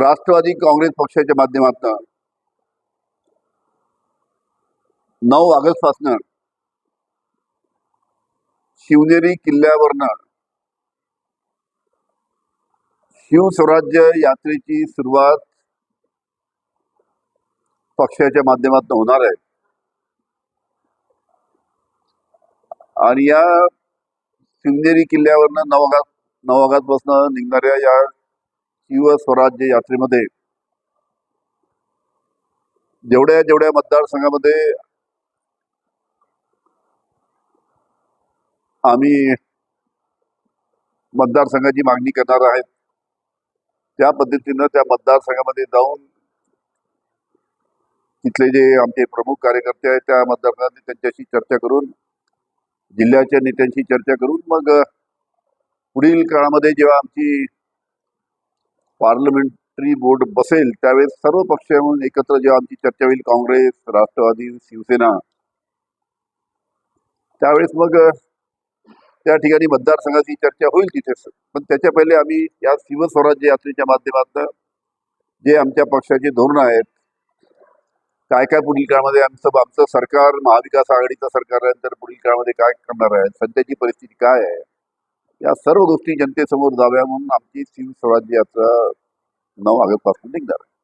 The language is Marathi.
राष्ट्रवादी काँग्रेस पक्षाच्या माध्यमातून नऊ ऑगस्ट पासन शिवनेरी किल्ल्यावरनं शिवस्वराज्य यात्रेची सुरुवात पक्षाच्या माध्यमातून होणार आहे. आणि या शिवनेरी किल्ल्यावरनं नऊ ऑगस्ट नऊ ऑगस्टपासून निघणाऱ्या या शिवस्वराज्य यात्रेमध्ये जेवढ्या जेवढ्या मतदारसंघामध्ये आम्ही मतदारसंघाची मागणी करणार आहेत त्या पद्धतीनं त्या मतदारसंघामध्ये जाऊन तिथले जे आमचे प्रमुख कार्यकर्ते आहेत त्या मतदारसंघात त्यांच्याशी चर्चा करून जिल्ह्याच्या नेत्यांशी चर्चा करून मग पुढील काळामध्ये जेव्हा आमची पार्लमेंटरी बोर्ड बसेल त्यावेळेस सर्व पक्ष म्हणून एकत्र जेव्हा आमची चर्चा होईल काँग्रेस राष्ट्रवादी शिवसेना त्यावेळेस मग त्या ठिकाणी मतदारसंघाची चर्चा होईल तिथेच पण त्याच्या पहिले आम्ही या शिवस्वराज्य यात्रेच्या माध्यमातून जे आमच्या पक्षाचे धोरण आहेत काय काय पुढील काळामध्ये आमचं आमचं सरकार महाविकास आघाडीचं सरकार आहे तर पुढील काळामध्ये काय करणार आहे सध्याची परिस्थिती काय आहे या सर्व गोष्टी जनतेसमोर जाव्या म्हणून आमची शिवस्वराज्याचं यात्रा नऊ ऑगस्टपासून निघणार आहे.